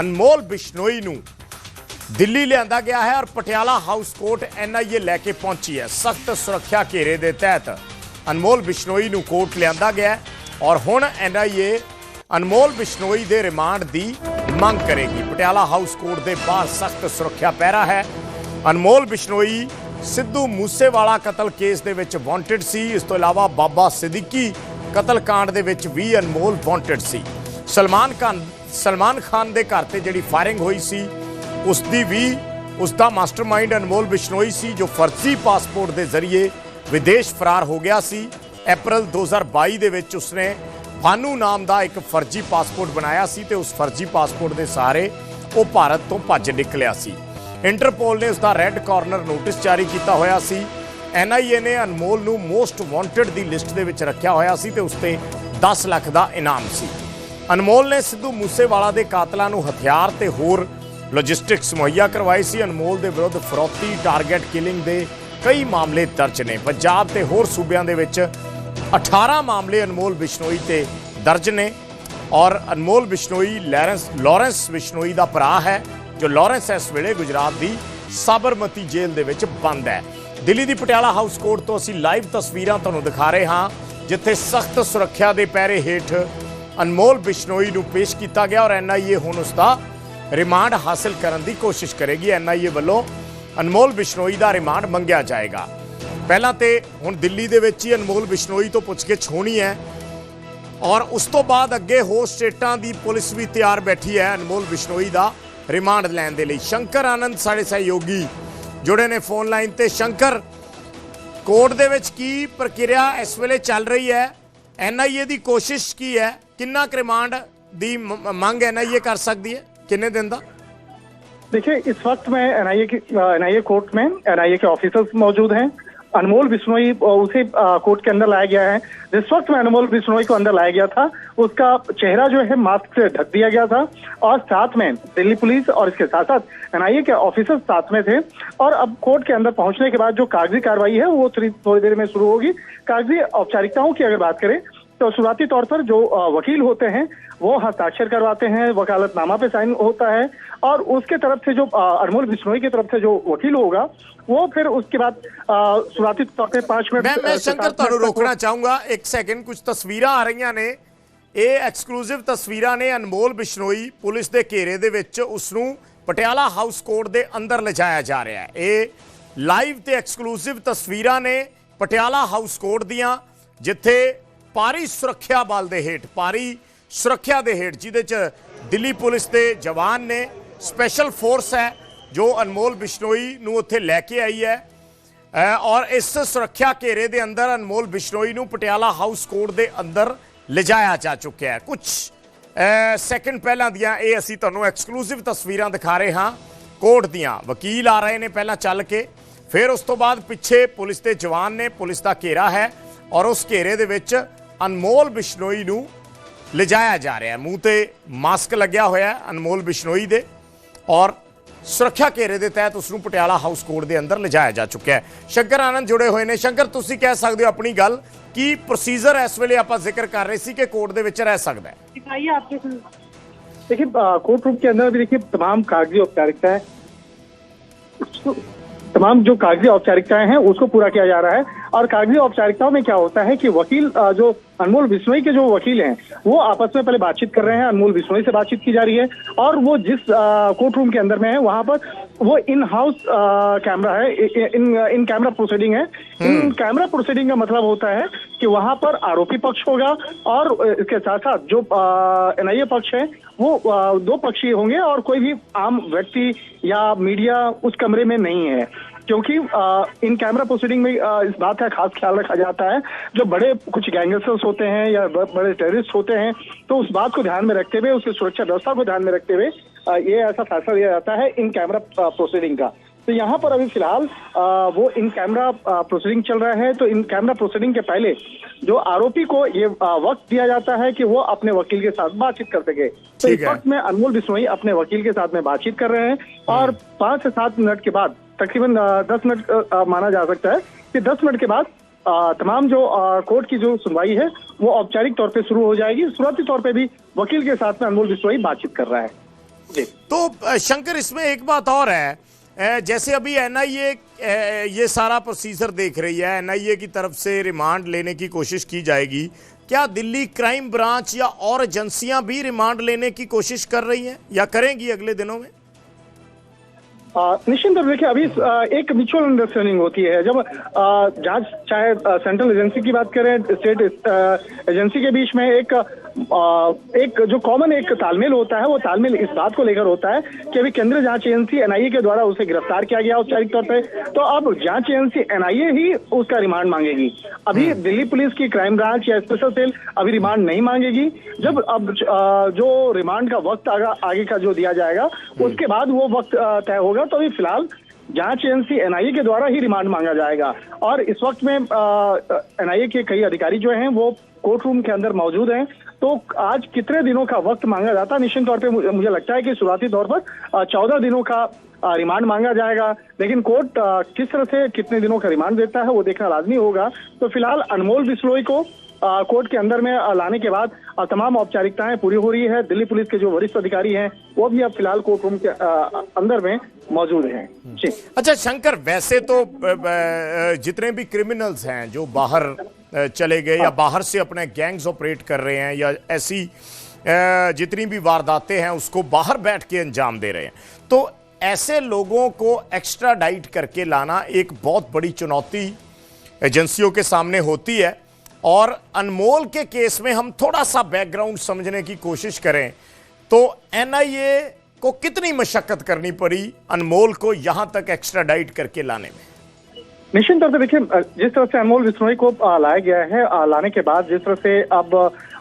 ਅਨਮੋਲ ਬਿਸ਼ਨੋਈ ਨੂੰ ਦਿੱਲੀ ਲਿਆਂਦਾ ਗਿਆ ਹੈ ਔਰ ਪਟਿਆਲਾ ਹਾਊਸ ਕੋਰਟ ਐਨਆਈਏ ਲੈ ਕੇ ਪਹੁੰਚੀ ਹੈ। ਸਖਤ ਸੁਰੱਖਿਆ ਘੇਰੇ ਦੇ ਤਹਿਤ ਅਨਮੋਲ ਬਿਸ਼ਨੋਈ ਨੂੰ ਕੋਰਟ ਲਿਆਂਦਾ ਗਿਆ ਔਰ ਹੁਣ ਐਨਆਈਏ ਅਨਮੋਲ ਬਿਸ਼ਨੋਈ ਦੇ ਰਿਮਾਂਡ ਦੀ ਮੰਗ ਕਰੇਗੀ। ਪਟਿਆਲਾ ਹਾਊਸ ਕੋਰਟ ਦੇ ਬਾਹਰ ਸਖਤ ਸੁਰੱਖਿਆ ਪਹਿਰਾ ਹੈ। ਅਨਮੋਲ ਬਿਸ਼ਨੋਈ ਸਿੱਧੂ ਮੂਸੇਵਾਲਾ ਕਤਲ ਕੇਸ ਦੇ ਵਿੱਚ ਵਾਂਟਡ ਸੀ। ਇਸ ਤੋਂ ਇਲਾਵਾ ਬਾਬਾ ਸਿੱਦੀਕੀ ਕਤਲ ਕਾਂਡ ਦੇ ਵਿੱਚ ਵੀ ਅਨਮੋਲ ਵਾਂਟਡ ਸੀ। ਸਲਮਾਨ ਖਾਨ ਸਲਮਾਨ ਖਾਨ ਦੇ ਘਰ ਤੇ ਜਿਹੜੀ ਫਾਇਰਿੰਗ ਹੋਈ ਸੀ ਉਸ ਦੀ ਵੀ ਉਸ ਦਾ ਮਾਸਟਰਮਾਈਂਡ ਅਨਮੋਲ ਬਿਸ਼ਨੋਈ ਸੀ, ਜੋ ਫਰਜ਼ੀ ਪਾਸਪੋਰਟ ਦੇ ਜ਼ਰੀਏ ਵਿਦੇਸ਼ ਫਰਾਰ ਹੋ ਗਿਆ ਸੀ। April 2022 ਦੇ ਵਿੱਚ ਉਸਨੇ ਭਾਨੂ ਨਾਮ ਦਾ ਇੱਕ ਫਰਜ਼ੀ ਪਾਸਪੋਰਟ ਬਣਾਇਆ ਸੀ ਤੇ ਉਸ ਫਰਜ਼ੀ ਪਾਸਪੋਰਟ ਦੇ ਸਹਾਰੇ ਉਹ ਭਾਰਤ ਤੋਂ ਭੱਜ ਨਿਕਲਿਆ ਸੀ। ਇੰਟਰਪੋਲ ਨੇ ਉਸ ਦਾ ਰੈੱਡ ਕਾਰਨਰ ਨੋਟਿਸ ਜਾਰੀ ਕੀਤਾ ਹੋਇਆ ਸੀ। ਐਨਆਈਏ ਨੇ ਅਨਮੋਲ ਨੂੰ ਮੋਸਟ ਵਾਂਟਡ ਦੀ ਲਿਸਟ ਦੇ ਵਿੱਚ ਰੱਖਿਆ ਹੋਇਆ ਸੀ ਤੇ ਉਸ ਤੇ 10 ਲੱਖ ਦਾ ਇਨਾਮ ਸੀ। ਅਨਮੋਲ ਨੇ ਸਿੱਧੂ ਮੂਸੇਵਾਲਾ ਦੇ ਕਾਤਲਾਂ ਨੂੰ ਹਥਿਆਰ ਤੇ ਹੋਰ ਲੌਜਿਸਟਿਕਸ ਮੁਹੱਈਆ ਕਰਵਾਈ ਸੀ। ਅਨਮੋਲ ਦੇ ਵਿਰੁੱਧ ਫਰੋਤੀ ਟਾਰਗੇਟ ਕਿਲਿੰਗ ਦੇ ਕਈ ਮਾਮਲੇ ਦਰਜ ਨੇ। ਪੰਜਾਬ ਤੇ ਹੋਰ ਸੂਬਿਆਂ ਦੇ ਵਿੱਚ 18 ਮਾਮਲੇ ਅਨਮੋਲ ਬਿਸ਼ਨੋਈ ਤੇ ਦਰਜ ਨੇ ਔਰ ਅਨਮੋਲ ਬਿਸ਼ਨੋਈ ਲਾਰੈਂਸ ਲਾਰੈਂਸ ਬਿਸ਼ਨੋਈ ਦਾ ਭਰਾ ਹੈ, ਜੋ ਲਾਰੈਂਸ ਇਸ ਵੇਲੇ ਗੁਜਰਾਤ ਦੀ ਸਾਬਰਮਤੀ ਜੇਲ੍ਹ ਦੇ ਵਿੱਚ ਬੰਦ ਹੈ। ਦਿੱਲੀ ਦੀ ਪਟਿਆਲਾ ਹਾਊਸ ਕੋਰਟ ਤੋਂ ਅਸੀਂ ਲਾਈਵ ਤਸਵੀਰਾਂ ਤੁਹਾਨੂੰ ਦਿਖਾ ਰਹੇ ਹਾਂ, ਜਿੱਥੇ ਸਖਤ ਸੁਰੱਖਿਆ ਦੇ ਪਹਿਰੇ ਹੇਠ ਅਨਮੋਲ ਬਿਸ਼ਨੋਈ ਨੂੰ ਪੇਸ਼ ਕੀਤਾ ਗਿਆ ਔਰ ਐਨਆਈਏ ਹੁਣ ਉਸ ਦਾ ਰਿਮਾਂਡ ਹਾਸਲ ਕਰਨ ਦੀ ਕੋਸ਼ਿਸ਼ ਕਰੇਗੀ। ਐਨਆਈਏ ਵੱਲੋਂ ਅਨਮੋਲ ਬਿਸ਼ਨੋਈ ਦਾ ਰਿਮਾਂਡ ਮੰਗਿਆ ਜਾਏਗਾ। ਪਹਿਲਾਂ ਤੇ ਹੁਣ ਦਿੱਲੀ ਦੇ ਵਿੱਚ ਹੀ ਅਨਮੋਲ ਬਿਸ਼ਨੋਈ ਤੋਂ ਪੁੱਛਗਿੱਛ ਹੋਣੀ ਹੈ ਔਰ ਉਸ ਤੋਂ ਬਾਅਦ ਅੱਗੇ ਹੋਰ ਸਟੇਟਾਂ ਦੀ ਪੁਲਿਸ ਵੀ ਤਿਆਰ ਬੈਠੀ ਹੈ ਅਨਮੋਲ ਬਿਸ਼ਨੋਈ ਦਾ ਰਿਮਾਂਡ ਲੈਣ ਦੇ ਲਈ। ਸ਼ੰਕਰ ਆਨੰਦ ਸਾਡੇ ਸਹਿਯੋਗੀ ਜੁੜੇ ਨੇ ਫੋਨ ਲਾਈਨ ਤੇ। ਸ਼ੰਕਰ, ਕੋਰਟ ਦੇ ਵਿੱਚ ਕੀ ਪ੍ਰਕਿਰਿਆ ਇਸ ਵੇਲੇ ਚੱਲ ਰਹੀ ਹੈ? ਐਨਆਈਏ ਦੀ ਕੋਸ਼ਿਸ਼ ਕੀ ਹੈ? ਕਿੰਨਾ ਕੁ ਰਿਮਾਂਡ ਦੀ ਮ- ਮੰਗ ਐਨਆਈਏ ਕਰ ਸਕਦੀ ਹੈ ਕਿੰਨੇ ਦਿਨ ਦਾ देखिए इस वक्त में एनआईए की एनआईए कोर्ट में एनआईए के ऑफिसर्स मौजूद हैं अनमोल बिश्नोई अ, उसे अ, कोर्ट के अंदर लाया गया है जिस वक्त में अनमोल बिश्नोई को अंदर लाया गया था उसका चेहरा जो है मास्क से ढक दिया गया था और साथ में दिल्ली पुलिस और इसके साथ साथ एनआईए के ऑफिसर्स साथ में थे और अब कोर्ट के अंदर पहुंचने के बाद जो कागजी कार्रवाई है वो थोड़ी थोड़ी देर में शुरू होगी कागजी औपचारिकताओं की अगर बात करें तो शुरुआती तौर पर जो अ, वकील होते हैं वो हस्ताक्षर करवाते हैं वकालतनामा पे साइन होता है और उसके तरफ से जो अ, अनमोल बिश्नोई की तरफ से जो वकील होगा वो फिर उसके बाद अ, शुरुआती तौर पे पांच मिनट ਮੈਂ ਮੈਂ अ, से ਸ਼ੰਕਰ सात ਤੁਹਾਨੂੰ मिनट तक ਰੋਕਣਾ ਚਾਹੂੰਗਾ ਇੱਕ ਸੈਕਿੰਡ ਕੁਝ ਤਸਵੀਰਾਂ ਆ ਰਹੀਆਂ ਨੇ ਇਹ ਐਕਸਕਲੂਸਿਵ ਤਸਵੀਰਾਂ ਨੇ ਅਨਮੋਲ ਬਿਸ਼ਨੋਈ ਪੁਲਿਸ ਦੇ ਘੇਰੇ ਦੇ ਵਿੱਚ ਉਸ ਨੂੰ ਪਟਿਆਲਾ ਹਾਊਸ ਕੋਰਟ ਦੇ ਅੰਦਰ ਲਿਜਾਇਆ ਜਾ ਰਿਹਾ ਹੈ ਇਹ ਲਾਈਵ ਤੇ ਐਕਸਕਲੂਸਿਵ ਤਸਵੀਰਾਂ ਨੇ ਪਟਿਆਲਾ ਹਾਊਸ ਕੋਰਟ ਦੀਆਂ ਜਿੱਥੇ ਪਾਰੀ ਸੁਰੱਖਿਆ ਬਲ ਦੇ ਹੇਠ, ਪਾਰੀ ਸੁਰੱਖਿਆ ਦੇ ਹੇਠ, ਜਿਹਦੇ ਚ ਦਿੱਲੀ ਪੁਲਿਸ ਦੇ ਜਵਾਨ ਨੇ ਸਪੈਸ਼ਲ ਫੋਰਸ ਹੈ, ਜੋ ਅਨਮੋਲ ਬਿਸ਼ਨੋਈ ਨੂੰ ਉੱਥੇ ਲੈ ਕੇ ਆਈ ਹੈ। ਔਰ ਇਸ ਸੁਰੱਖਿਆ ਘੇਰੇ ਦੇ ਅੰਦਰ ਅਨਮੋਲ ਬਿਸ਼ਨੋਈ ਨੂੰ ਪਟਿਆਲਾ ਹਾਊਸ ਕੋਰਟ ਦੇ ਅੰਦਰ ਲਿਜਾਇਆ ਜਾ ਚੁੱਕਿਆ ਹੈ। ਕੁਝ ਸੈਕਿੰਡ ਪਹਿਲਾਂ ਦੀਆਂ, ਇਹ ਅਸੀਂ ਤੁਹਾਨੂੰ ਐਕਸਕਲੂਸਿਵ ਤਸਵੀਰਾਂ ਦਿਖਾ ਰਹੇ ਹਾਂ। ਕੋਰਟ ਦੀਆਂ ਵਕੀਲ ਆ ਰਹੇ ਨੇ ਪਹਿਲਾਂ ਚੱਲ ਕੇ। ਫਿਰ ਉਸ ਤੋਂ ਬਾਅਦ ਪਿੱਛੇ ਪੁਲਿਸ ਦੇ ਜਵਾਨ ਨੇ, ਪੁਲਿਸ ਦਾ ਘੇਰਾ ਹੈ। ਔਰ ਉਸ ਘੇਰੇ ਦੇ ਵਿੱਚ ਅਨਮੋਲ ਬਿਸ਼ਨੋਈ ਨੂੰ ਲਿਜਾਇਆ ਜਾ ਰਿਹਾ ਹੈ ਮੂੰਹ ਤੇ ਮਾਸਕ ਲੱਗਿਆ ਹੋਇਆ ਹੈ ਅਨਮੋਲ ਬਿਸ਼ਨੋਈ ਦੇ ਔਰ ਸੁਰੱਖਿਆ ਘੇਰੇ ਦੇ ਤਹਿਤ ਉਸ ਨੂੰ ਪਟਿਆਲਾ ਹਾਊਸ ਕੋਰਟ ਦੇ ਅੰਦਰ ਲਿਜਾਇਆ ਜਾ ਚੁੱਕਿਆ ਹੈ ਸ਼ੰਕਰ ਆਨੰਦ ਜੁੜੇ ਹੋਏ ਨੇ ਸ਼ੰਕਰ ਤੁਸੀਂ ਕਹਿ ਸਕਦੇ ਹੋ ਆਪਣੀ ਗੱਲ ਕੀ ਪ੍ਰੋਸੀਜਰ ਇਸ ਵੇਲੇ ਆਪਾਂ ਜ਼ਿਕਰ ਕਰ ਰਹੇ ਸੀ ਕਿ ਕੋਰਟ ਦੇ ਵਿੱਚ ਰਹਿ ਸਕਦਾ ਹੈ दिखाइए आपके देखिए अ, कोर्ट रूम के अंदर भी देखिए तमाम कागजी औपचारिकताएं तमाम जो कागज़ी औपचारिकताएँ हैं उसको पूरा किया जा रहा है। और कागज़ी औपचारिकताओं में क्या होता है कि वकील जो अनमोल बिश्नोई के जो वकील हैं वो आपस में पहले बातचीत कर रहे हैं अनमोल बिश्नोई से बातचीत की जा रही है। और वो जिस कोर्ट रूम के अंदर में है वहाँ पर वो इन हाउस कैमरा है इन इन कैमरा प्रोसीडिंग है। इन कैमरा प्रोसीडिंग का मतलब होता है कि वहाँ पर आरोपी पक्ष होगा और इसके साथ साथ जो एनआईए पक्ष है वो दो पक्षीय होंगे और कोई भी आम व्यक्ति या मीडिया उस कमरे में नहीं है। क्योंकि इन कैमरा प्रोसीडिंग में अ, इस बात का खास ख्याल रखा जाता है जो बड़े कुछ गैंगस्टर्स होते हैं या बड़े टेररिस्ट होते हैं तो उस बात को ध्यान में रखते हुए उसकी सुरक्षा व्यवस्था को ध्यान में रखते हुए ये ऐसा फैसला लिया जाता है इन कैमरा प्रोसीडिंग का। तो यहाँ पर अभी फ़िलहाल वो इन कैमरा प्रोसीडिंग चल रहा है। तो इन कैमरा प्रोसीडिंग के पहले जो आरोपी को ये वक्त दिया जाता है कि वो अपने वकील के साथ बातचीत कर सके। तो इस वक्त में अनमोल बिश्नोई अपने वकील के साथ में बातचीत कर रहे हैं और पाँच से सात मिनट के बाद तकरीबन दस मिनट माना जा सकता है कि दस मिनट के बाद तमाम जो कोर्ट की जो सुनवाई है वो औपचारिक तौर पे शुरू हो जाएगी। शुरुआती तौर पे भी वकील के साथ में अनमोल बिश्नोई बातचीत कर रहा है। जी। तो शंकर इसमें एक बात और है जैसे अभी एनआईए ये सारा प्रोसीजर देख रही है। एनआईए की तरफ़ से रिमांड लेने की कोशिश की जाएगी। क्या दिल्ली क्राइम ब्रांच या और एजेंसियाँ भी रिमांड लेने की कोशिश कर रही हैं या करेंगी अगले दिनों में? निश्चित रूप देखिए, अभी एक म्यूचुअल अंडरस्टैंडिंग होती है। जब जाँच चाहे सेंट्रल एजेंसी की बात करें स्टेट एजेंसी के बीच में एक एक जो कॉमन एक तालमेल होता है वो तालमेल इस बात को लेकर होता है कि अभी केंद्रीय जाँच एजेंसी एनआईए के द्वारा उसे गिरफ़्तार किया गया औपचारिक तौर पे। तो अब जाँच एजेंसी एनआईए ही उसका रिमांड मांगेगी। अभी दिल्ली पुलिस की क्राइम ब्रांच या स्पेशल सेल अभी रिमांड नहीं मांगेगी। जब अब जो रिमांड का वक्त आगा, आगे का जो दिया जाएगा उसके बाद वो वक्त तय होगा। तो अभी फ़िलहाल जाँच एजेंसी एनआईए के द्वारा ही रिमांड मांगा जाएगा। और इस वक्त में एनआईए के कई अधिकारी जो हैं वो कोर्ट रूम के अंदर मौजूद हैं। तो आज कितने दिनों का वक्त मांगा जाता है? निश्चित तौर पर मुझे लगता है कि शुरुआती तौर पर चौदह दिनों का रिमांड मांगा जाएगा। लेकिन कोर्ट किस तरह से कितने दिनों का रिमांड देता है, वो देखना लाजमी होगा। तो फ़िलहाल अनमोल बिस्लोई को कोर्ट के अंदर में लाने के बाद तमाम औपचारिकताएँ पूरी हो रही है। दिल्ली पुलिस के जो वरिष्ठ अधिकारी हैं, वो भी अब फ़िलहाल कोर्ट रूम के अंदर में मौजूद हैं। जी। अच्छा शंकर, वैसे तो जितने भी क्रिमिनल्स हैं, जो बाहर चले गए या बाहर से अपने गैंग्स ऑपरेट कर रहे हैं या ऐसी जितनी भी वारदातें हैं उसको बाहर बैठ के अंजाम दे रहे हैं। तो ऐसे लोगों को एक्स्ट्रा डाइट करके लाना एक बहुत बड़ी चुनौती एजेंसियों के सामने होती है। और अनमोल के केस में हम थोड़ा सा बैकग्राउंड समझने की कोशिश करें। तो एनआईए को कितनी मशक्कत करनी पड़ी अनमोल को यहाँ तक एक्स्ट्रा डाइट करके लाने में? निश्चित तौर से देखिए जिस तरह से अनमोल बिश्नोई को लाया गया है लाने के बाद जिस तरह से अब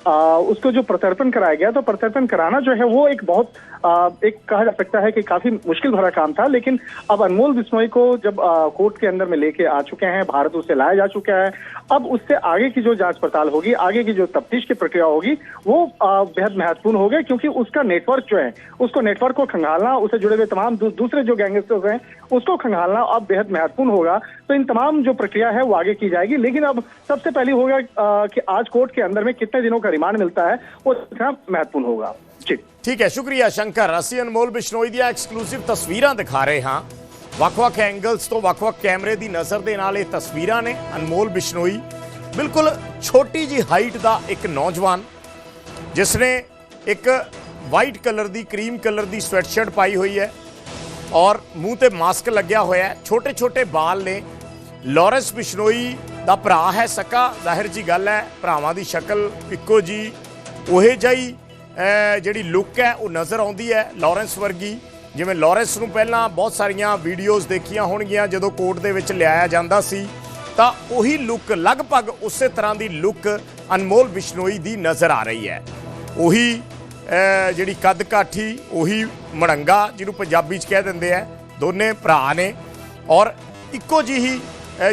अ, उसको जो प्रत्यर्पण कराया गया तो प्रत्यर्पण कराना जो है वो एक बहुत अ, एक कहा जा सकता है कि काफ़ी मुश्किल भरा काम था लेकिन अब अनमोल बिश्नोई को जब कोर्ट के अंदर में लेके आ चुके हैं भारत उसे लाया जा चुका है अब उससे आगे की जो जाँच पड़ताल होगी आगे की जो तफ्तीश की प्रक्रिया होगी वो बेहद महत्वपूर्ण होगी क्योंकि उसका नेटवर्क जो है उसको नेटवर्क को खंगालना उसे जुड़े हुए तमाम दूसरे जो गैंगस्टर्स हैं उसको खंगालना अब बेहद महत्वपूर्ण होगा तो इन तमाम जो प्रक्रिया है वो आगे की जाएगी लेकिन अब सबसे पहले होगा अ, कि आज कोर्ट के अंदर में कितने दिनों का रिमांड मिलता है वो देखना महत्वपूर्ण होगा जी ਠੀਕ ਹੈ ਸ਼ੁਕਰੀਆ ਸ਼ੰਕਰ ਅਸੀਂ ਅਨਮੋਲ ਬਿਸ਼ਨੋਈ ਦੀਆਂ ਐਕਸਕਲੂਸਿਵ ਤਸਵੀਰਾਂ ਦਿਖਾ ਰਹੇ ਹਾਂ ਵੱਖ-ਵੱਖ ਐਂਗਲਸ ਤੋਂ ਵੱਖ-ਵੱਖ ਕੈਮਰੇ ਦੀ ਨਜ਼ਰ ਦੇ ਨਾਲ ਇਹ ਤਸਵੀਰਾਂ ਨੇ ਅਨਮੋਲ ਬਿਸ਼ਨੋਈ ਬਿਲਕੁਲ ਛੋਟੀ ਜੀ ਹਾਈਟ ਦਾ ਇੱਕ ਨੌਜਵਾਨ ਜਿਸ ਨੇ ਇੱਕ ਵਾਈਟ ਕਲਰ ਦੀ ਕਰੀਮ ਕਲਰ ਦੀ ਸਵੈਟਸ਼ਰਟ ਪਾਈ ਹੋਈ ਹੈ ਔਰ ਮੂੰਹ ਤੇ ਮਾਸਕ ਲੱਗਿਆ ਹੋਇਆ ਛੋਟੇ ਛੋਟੇ ਬਾਲ ਨੇ। ਲਾਰੈਂਸ ਬਿਸ਼ਨੋਈ ਦਾ ਭਰਾ ਹੈ ਸਕਾ। ਜ਼ਾਹਿਰ ਜੀ ਗੱਲ ਹੈ, ਭਰਾਵਾਂ ਦੀ ਸ਼ਕਲ ਇੱਕੋ ਜੀ ਉਹੇ ਜਿਹੀ ਜਿਹੜੀ ਲੁੱਕ ਹੈ, ਉਹ ਨਜ਼ਰ ਆਉਂਦੀ ਹੈ ਲਾਰੈਂਸ ਵਰਗੀ। ਜਿਵੇਂ ਲਾਰੈਂਸ ਨੂੰ ਪਹਿਲਾਂ ਬਹੁਤ ਸਾਰੀਆਂ ਵੀਡੀਓਜ਼ ਦੇਖੀਆਂ ਹੋਣਗੀਆਂ, ਜਦੋਂ ਕੋਰਟ ਦੇ ਵਿੱਚ ਲਿਆਇਆ ਜਾਂਦਾ ਸੀ। ਤਾਂ ਉਹੀ ਲੁੱਕ ਲਗਭਗ ਉਸੇ ਤਰ੍ਹਾਂ ਦੀ ਲੁੱਕ ਅਨਮੋਲ ਬਿਸ਼ਨੋਈ ਦੀ ਨਜ਼ਰ ਆ ਰਹੀ ਹੈ। ਉਹੀ ਜਿਹੜੀ ਕੱਦ ਕਾਠੀ, ਉਹੀ ਮੜੰਗਾ ਜਿਹਨੂੰ ਪੰਜਾਬੀ 'ਚ ਕਹਿ ਦਿੰਦੇ ਆ। ਦੋਨੇ ਭਰਾ ਨੇ। ਔਰ ਇੱਕੋ ਜਿਹੀ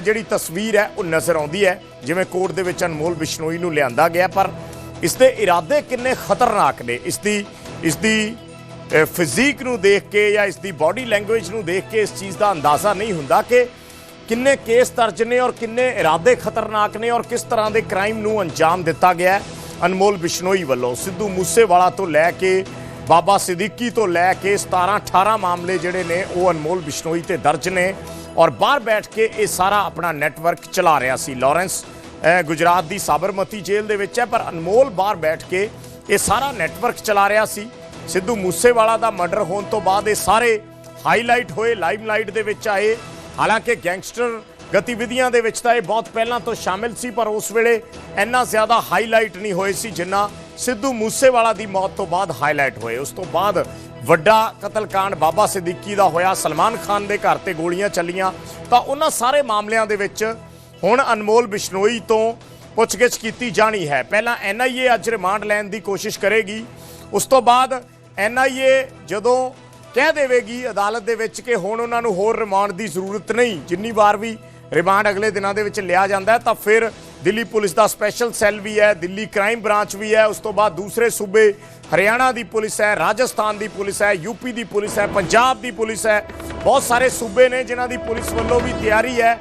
ਜਿਹੜੀ ਤਸਵੀਰ ਹੈ, ਉਹ ਨਜ਼ਰ ਆਉਂਦੀ ਹੈ। ਜਿਵੇਂ ਕੋਰਟ ਦੇ ਵਿੱਚ ਅਨਮੋਲ ਬਿਸ਼ਨੋਈ ਨੂੰ ਲਿਆਂਦਾ ਗਿਆ, ਪਰ ਇਸ ਦੇ ਇਰਾਦੇ ਕਿੰਨੇ ਖਤਰਨਾਕ ਨੇ। ਇਸ ਦੀ ਇਸ ਦੀ ਫਿਜ਼ੀਕ ਨੂੰ ਦੇਖ ਕੇ ਜਾਂ ਇਸ ਦੀ ਬਾਡੀ ਲੈਂਗੁਏਜ ਨੂੰ ਦੇਖ ਕੇ ਇਸ ਚੀਜ਼ ਦਾ ਅੰਦਾਜ਼ਾ ਨਹੀਂ ਹੁੰਦਾ ਕਿ ਕਿੰਨੇ ਕੇਸ ਦਰਜ ਨੇ ਔਰ ਕਿੰਨੇ ਇਰਾਦੇ ਖਤਰਨਾਕ ਨੇ ਔਰ ਕਿਸ ਤਰ੍ਹਾਂ ਦੇ ਕ੍ਰਾਈਮ ਨੂੰ ਅੰਜਾਮ ਦਿੱਤਾ ਗਿਆ ਹੈ। ਅਨਮੋਲ ਬਿਸ਼ਨੋਈ ਵੱਲੋਂ ਸਿੱਧੂ ਮੂਸੇਵਾਲਾ ਤੋਂ ਲੈ ਕੇ ਬਾਬਾ ਸਿੱਦੀਕੀ ਤੋਂ ਲੈ ਕੇ 17 18 ਮਾਮਲੇ ਜਿਹੜੇ ਨੇ, ਉਹ ਅਨਮੋਲ ਬਿਸ਼ਨੋਈ ਤੇ ਦਰਜ ਨੇ। ਔਰ ਬਾਹਰ ਬੈਠ ਕੇ ਇਹ ਸਾਰਾ ਆਪਣਾ ਨੈਟਵਰਕ ਚਲਾ ਰਿਹਾ ਸੀ ਲਾਰੈਂਸ। ਗੁਜਰਾਤ ਦੀ ਸਾਬਰਮਤੀ ਜੇਲ੍ਹ ਦੇ ਵਿੱਚ ਹੈ, ਪਰ ਅਨਮੋਲ ਬਾਹਰ ਬੈਠ ਕੇ ਇਹ ਸਾਰਾ ਨੈਟਵਰਕ ਚਲਾ ਰਿਹਾ ਸੀ। ਸਿੱਧੂ ਮੂਸੇਵਾਲਾ ਦਾ ਮਰਡਰ ਹੋਣ ਤੋਂ ਬਾਅਦ ਇਹ ਸਾਰੇ ਹਾਈਲਾਈਟ ਹੋਏ, ਲਾਈਮਲਾਈਟ ਦੇ ਵਿੱਚ ਆਏ। ਹਾਲਾਂਕਿ ਗੈਂਗਸਟਰ ਗਤੀਵਿਧੀਆਂ ਦੇ ਵਿੱਚ ਤਾਂ ਇਹ ਬਹੁਤ ਪਹਿਲਾਂ ਤੋਂ ਸ਼ਾਮਿਲ ਸੀ, ਪਰ ਉਸ ਵੇਲੇ ਇੰਨਾ ਜ਼ਿਆਦਾ ਹਾਈਲਾਈਟ ਨਹੀਂ ਹੋਏ ਸੀ ਜਿੰਨਾ ਸਿੱਧੂ ਮੂਸੇਵਾਲਾ ਦੀ ਮੌਤ ਤੋਂ ਬਾਅਦ ਹਾਈਲਾਈਟ ਹੋਏ। ਉਸ ਤੋਂ ਬਾਅਦ ਵੱਡਾ ਕਤਲकांड ਬਾਬਾ ਸਿੱਦੀਕੀ ਦਾ ਹੋਇਆ, ਸਲਮਾਨ ਖਾਨ ਦੇ ਘਰ ਤੇ ਗੋਲੀਆਂ ਚੱਲੀਆਂ। ਤਾਂ ਉਹਨਾਂ ਸਾਰੇ ਮਾਮਲਿਆਂ ਦੇ ਵਿੱਚ ਹੁਣ ਅਨਮੋਲ ਬਿਸ਼ਨੋਈ ਤੋਂ ਪੁੱਛਗਿੱਛ ਕੀਤੀ ਜਾਣੀ ਹੈ। ਪਹਿਲਾਂ ਐਨਆਈਏ ਅੱਜ ਰਿਮਾਂਡ ਲੈਣ ਦੀ ਕੋਸ਼ਿਸ਼ ਕਰੇਗੀ। ਉਸ ਤੋਂ ਬਾਅਦ ਐਨਆਈਏ ਜਦੋਂ ਕਹਿ ਦੇਵੇਗੀ ਅਦਾਲਤ ਦੇ ਵਿੱਚ ਕਿ ਹੁਣ ਉਹਨਾਂ ਨੂੰ ਹੋਰ ਰਿਮਾਂਡ ਦੀ ਜ਼ਰੂਰਤ ਨਹੀਂ, ਜਿੰਨੀ ਵਾਰ ਵੀ ਰਿਮਾਂਡ ਅਗਲੇ ਦਿਨਾਂ ਦੇ ਵਿੱਚ ਲਿਆ ਜਾਂਦਾ ਤਾਂ ਫਿਰ ਦਿੱਲੀ ਪੁਲਿਸ ਦਾ ਸਪੈਸ਼ਲ ਸੈੱਲ ਵੀ ਹੈ, ਦਿੱਲੀ ਕ੍ਰਾਈਮ ਬ੍ਰਾਂਚ ਵੀ ਹੈ, ਉਸ ਤੋਂ ਬਾਅਦ ਦੂਸਰੇ ਸੂਬੇ ਹਰਿਆਣਾ ਦੀ ਪੁਲਿਸ ਹੈ, ਰਾਜਸਥਾਨ ਦੀ ਪੁਲਿਸ ਹੈ ਯੂਪੀ ਦੀ ਪੁਲਿਸ ਹੈ, ਪੰਜਾਬ ਦੀ ਪੁਲਿਸ ਹੈ। ਬਹੁਤ ਸਾਰੇ ਸੂਬੇ ਨੇ ਜਿਨ੍ਹਾਂ ਦੀ ਪੁਲਿਸ ਵੱਲੋਂ ਵੀ ਤਿਆਰੀ ਹੈ।